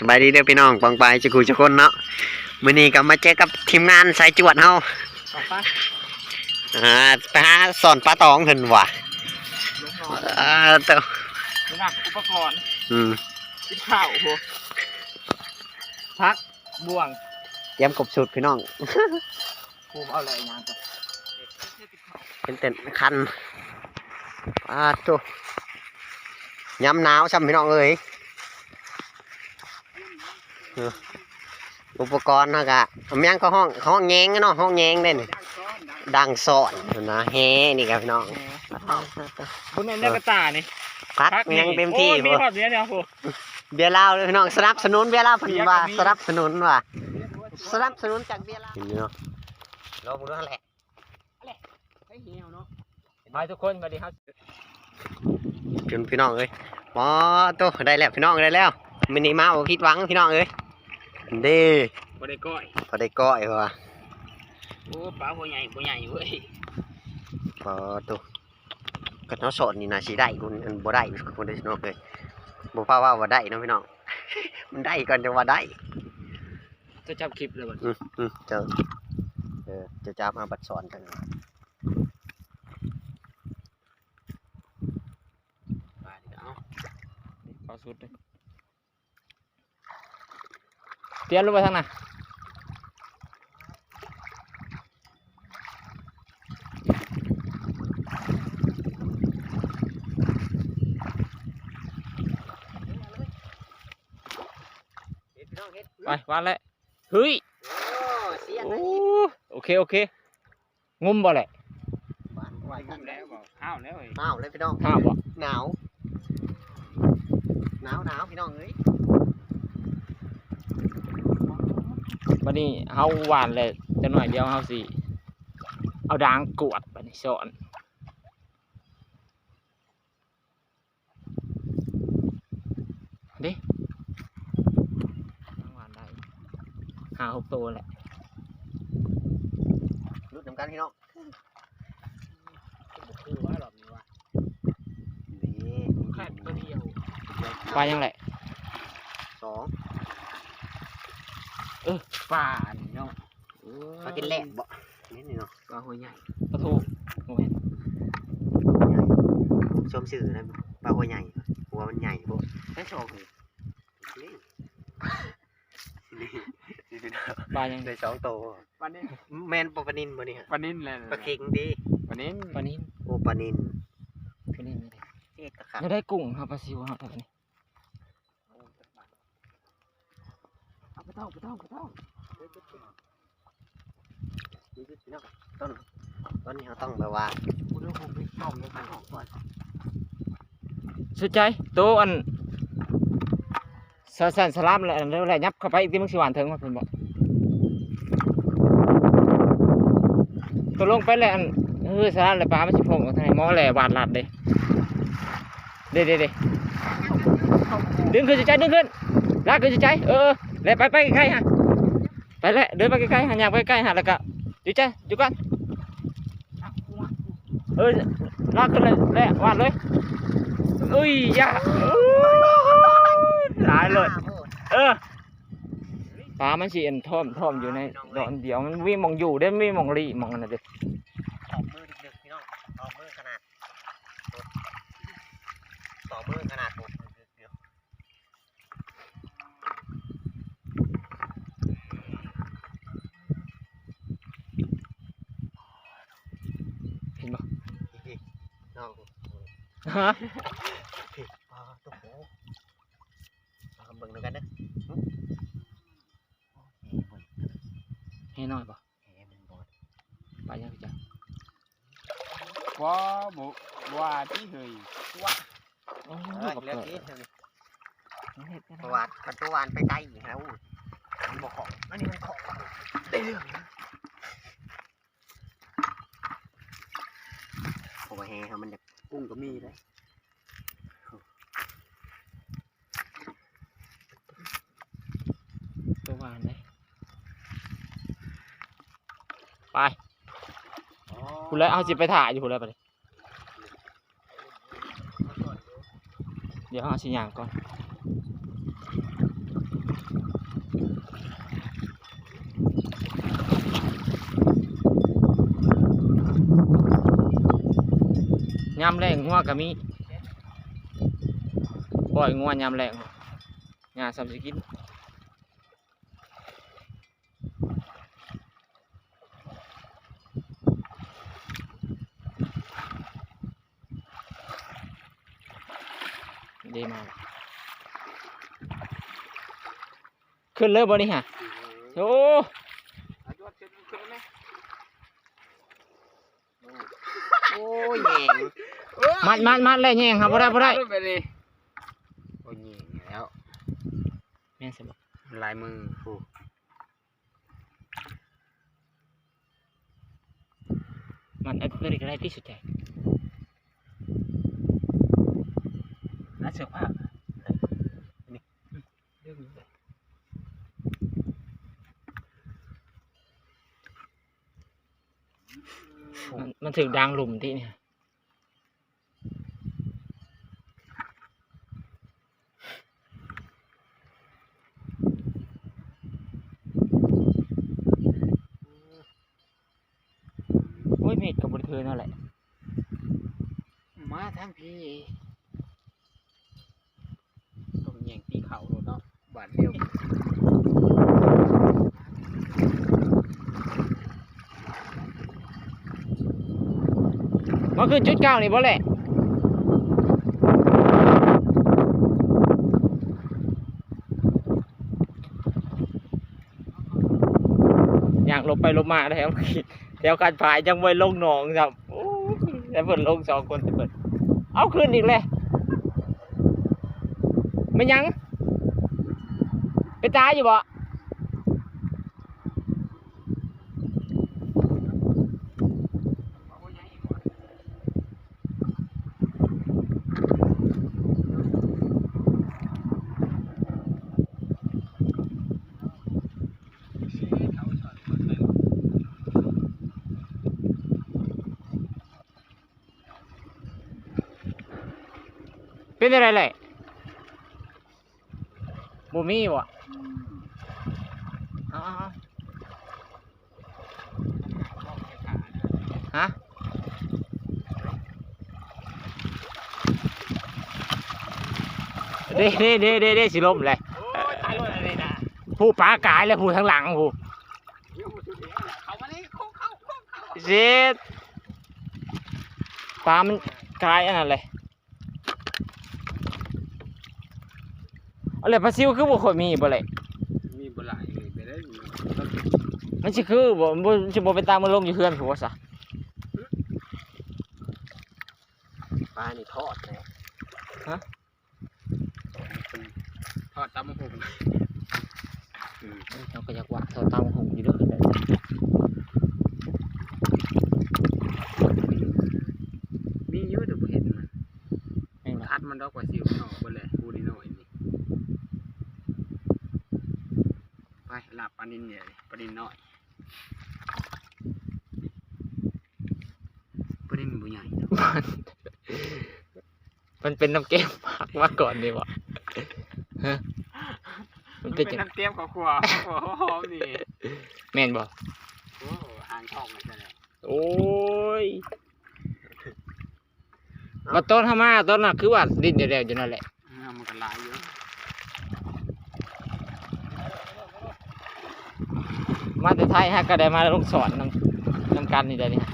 สบายดีเด้อพี่น้องปองไปจะคุยจะคนเนาะมื้อนี้ก็มาเจอกับทีมงานสายจวดเฮาต่อไปอ่าไปหาสอนปลาตองเพิ่นว่ะลงนอนอ่าเต้านี่นะอุปกรณ์อืมกินข้าวโอ้โหพักบ่วงเตรียมกบสุดพี่น้องภูมิเอาอะไรงานก่อนเป็นเต็นคันปลาโตยามหนาวซ้ำพี่น้องเอ้ยเอออุปกรณ์เฮาก็เอาแม่งก็ห้องห้องแยงเนาะห้องแยงเด้นี่ดังซ้อนดังดังสอนนะเฮนี่ครับพี่น้องคุณแม่นได้กระตานี่พักยังเต็มที่โอ้ยมีบ่ขอดเนี้ยเนี่ยโอ้โหเบียร์ลาวเลยพี่น้องสนับสนุนเบียร์ลาวเพิ่นว่าเบียร์ก็มีสนับสนุนว่าสนับสนุนจากเบียร์ลาวเนาะเราบ่รู้นั่นแหละให้เหี่ยวเนาะมาทุกคนสวัสดีครับพี่พี่น้องเอ้ยหมอโตได้แล้วพี่น้องได้แล้วมื้อนี้มาบ่ผิดหวังพี่น้องเอ้ย เด้บ่ได้ก้อยพอได้ก้อยว่าโอ้ปลาหัวใหญ่หัวใหญ่เว้ยพอโตก็น้องสอนนี่น่าสิได้คุณอันบ่ได้คนได้พี่น้องเอ้ยบ่พาว่าว่าได้เนาะพี่น้องมันได้ก่อนจะว่าได้จะจับคลิปเลยบ่อืมอืมเจะเออจะจับมาบัดสอนกันไปเดี๋ยวเอาเข้าสุดเลย เตรียมลงไปทางไหนเฮ็ดพี่น้องเฮ็ดไปวานเลยเฮ้ยโอ้เสียงโอ้นะอีกโอเค โอเค งุมบ่แหละหวานไหวกันแล้วบ่ข้าวแล้วเฮ้ยอ้าวเลยพี่น้องข้าวบ่หนาว หนาวหนาวพี่น้องเอ้ย บัดนี้เฮาหวานเลยจะหน่อยเดียวเฮาสิเอาดางกวดบัดนี้สอนเด้ดางหวานได้หาหกตัวแหละรุดน้ำกันพี่น้องคือว่าหรอบนี้ว่านี่แค่ตัวเดียวเดียวปลายัง แหละสองปลานี่เนาะปลากินแหลกบ่นี่นี่เนาะปลาหัวใหญ่ปลาทูโอ้ยชมชื่อนะปลาหัวใหญ่ หัวมันใหญ่บ่แค่สองนี่นี่นี่นี่พี่น้องปลายังได้สองตัวปลานิ่นแมนปลาปลานินบ่นี่ฮะปลานิ่นเลยปลาเค็งดีปลานิ่นปลานิ่นโอ้ปลานินปลานิ่นนี่เอ๊ะตะขับจะได้กุ้งครับปลาซิวครับอันนี้ เอาไปเท่าไปเท่าไปเท่ต้องต้นต้นนี้เราต้องแบบว่าสุดใจโตวอันสะสันสลัมแล้วแล้วแหละยับเข้าไปอีกที่มึงสิหวานเถิงมาเพิ่นบอกตัวลงไปแล้วอันเออสลัมแล้วปลาไมันสิพงกับทางไหนมอแหล่หวานหลัดเด้เด้เด้เด้ดึงขึ้นสุดใจดึงขึ้นลากขึ้นสุดใจเออ แล้วไปไปใกล้ๆฮะไปแล้วเดินไปใกล้ๆฮะอยากไปใกล้ๆฮะแล้วก็จุดใจจุดกันเออลากขึ้นเลยแล้วหวานเลยอุ้ยยาตายเลยเออปลามันสิเอ็นท่อมท่อมอยู่ในดอนเดียวมันวิ่งมองอยู่ได้ไม่งมองรีมองอันนั้นเด็ออกมือดึกๆพี่น้องออกมือขนาดต่อมือขนาดผมเดี๋ยว เห็นปะ พี่น้อง ฮะพี่ปลาตัวโหปลาเบิ่งดูกันนะหึโอ้ยเบิ่งให้น้อยปะแหมันบอดปลายังพี่จ้ะว่าบุว่าที่เฮยโอ้เอ้ยยบักเรื่องเกิดนี้มันเห็ดกันประวัติประตูวานไปไกลอีกแล้วมันบอกของอันนี้มันของได้เรื่องนะโอ้ยแฮะมันจะ กุ้งก็มีเลยตัววานเลยไปคุณแล้วเอาสิไปถ่ายอยู่คุณแล้วไปดิเดี๋ยวเอาสิย่างก่อน ยำแรงงัวก็มีปล่อยงัวยำแรงงาสามสิกินดีมากขึ้นเลยบ่นี่ฮะโอ้ เอายอดขึ้นขึ้นไหม โอ้ยแหง มั ดมัดมัดเลยแย่งครับบ่ได้บ่ได้ไปเลยโอ้ยยิงแล้วแม่นสิบ่ลายมือโอ้มันอันนี้ก็ได้ที่สุดใจน่าเสื้อผ้ามันมันถึงดังหลุมที่เนี่ยโอ้ยเมดกับบริเทอนั่นแหละ มาทั้งพี่ต้องแย่งตีเข่าโดนเนาะบาดเดียว มันคือจุดเก้านี่บ่แหละอยากลงไปลงมาแล้วแล้วการพายจังไว้ลงหนองครับแล้วเปิดลงสองคนเปิดเอาขึ้นอีกเลยไม่ยังไปตายอยู่บ่ เป็นอะไรเลยบูมีวะเอาเอาเอาฮะเด้เด้เด้เด้เด้สิลมเลยโอ้ยตายเลยอะไรนะผู้ปลากายและผู้ทางหลังผู้เดี๋ยวมาสุดเดียวนะเข้ามานี่เข้าเข้าเข้าเข้าเจ็ดปลามันกายอันนั้นเลย อะไรปลาซิวคือบ่ค่อยมีบ่เลยมีบหลายเลยไปได้มีมันสิคือบ่บ่สิบ่เป็นตามมันลงอยู่เฮือนผัวซะปลานี่ทอดเลยทอดตำมะฮุงเราก็อยากว่าเท่าตามหงอยู่เด้อคือแบบ มีเยอะแต่บ่เห็นมัน แม่นบ่ อัดมันดอกกว่าสิวมันออกไปเลยกูนี่น้อยนี่ไปหลับปลานินใหญ่ปลานินน้อยปลานินบุใหญ่ มันเป็นน้ำแก้มมากมาก่อนดีวะฮะมันมันเป็เป็นนจังน้ำเตี้ยมขาวขวาโอ้โหนี่แม่นบ่โอ้หางทองมันจะเลยโอ้ยมาต้นทามาต้นน่ะคือว่าดินเดียวๆอยู่นั่นแหละอ่ามันก็หลายอยู่มาแต่ไทยฮะก็ได้มาลงสอนนำนำกันนี่ได้นี่ฮะ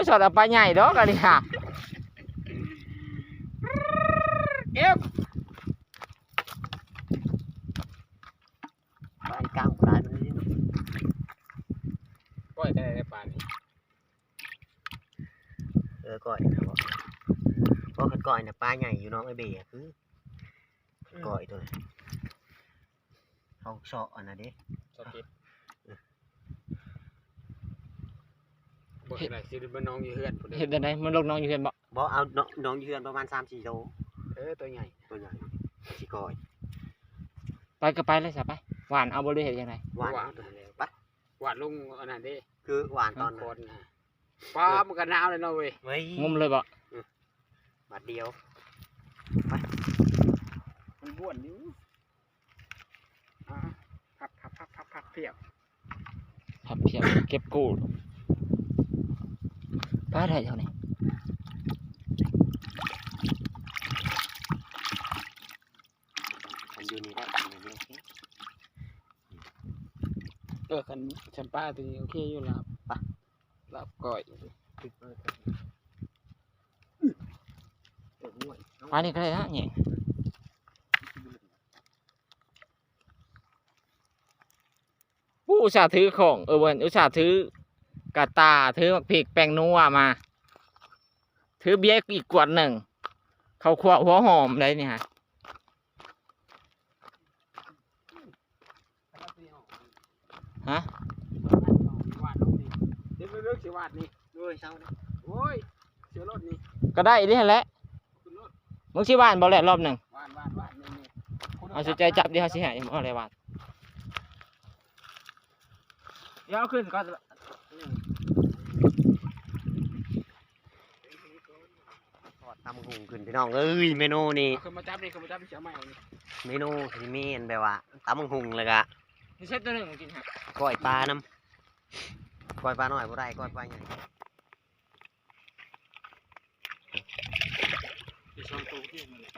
ยสอนเอาปลาใหญ่ดอกอันนี้ฮะเก็บปลาอีกลางปลามันนี่ปล่อยได้ในป่านี่เออก้อยนะบ่เพราะขันก้อยน่ะปลาใหญ่อยู่น้องไอ้เบะคือก้อยตัวนั้นเขาเสาะอันน่ะเด้สกิป เห็นอะไรสิเป็นน้องอยู่เฮือนพุ่นเด้เห็นได้ไหมมันลงน้องอยู่เห็นบ่บ่เอาน้องน้องอยู่เฮือนประมาณ3-4โลเออตัวใหญ่ตัวใหญ่สิก้อยไปก็ไปเลยสะไปหวานเอาบ่ได้เห็นยังไงหวานหวานตัวนั้นเลยปะหวานลงอันนั้นเด้คือหวานตอนคนั้นนนะป้ามันก็หนาวเลยเนาะเว้ยเฮ้ยงมเลยบ่บาทเดียวมันบ้วนอยู่อ่าพับพับพับพับพับเพียบ พับเพียบเก็บกู้ ป้าได้เท่านี้มันอยู่นี่ได้มันอยู่นี่โอเคเออคันแชมป้าตัวนี้โอเคอยู่แล้วปะลาบก้อยติดมากันเออห่วยเอาป้านี่ก็ได้ฮะเนี่ยผู้อุตส่าห์ถือของเออเวันอุตส่าห์ถือ กระตาถือมักพริกแป้งนัวมา ถือเบียร์อีกขวดหนึ่ง เขาวคั่วหัวหอมเลยนี่ฮะฮะวาดลงนี่เดี๋ยวไปเลือกสิวาดนี่โอ้ยเศร้านะโอ้ยเสือรถนี่ก็ได้นี่แหละขึ้นรถมึงสิว่านบ่แหละรอบหนึ่งวาดวาดวาดนี่นี่คุณเอาสุดใจจับดิเขาสิใหายเอาอะไรวาดเดี๋ยวเอาขึ้นก่อน ทอดตำหุง ขึ้นพี่น้องเอ้ยเมนูนี่เอาขึ้นมาจับดิขึ้นมาจับดิเสียใหม่เอานี่เมนูที่มีอันแบบว่าตำหุงเลยกะนี่เซ็ตตัวหนึ่งกินฮะก้อยปลาน้ำก้อยปลาหน่อยบ่ได้ก้อยปลาใหญ่ที่ช่องตู้ที่มันแหละ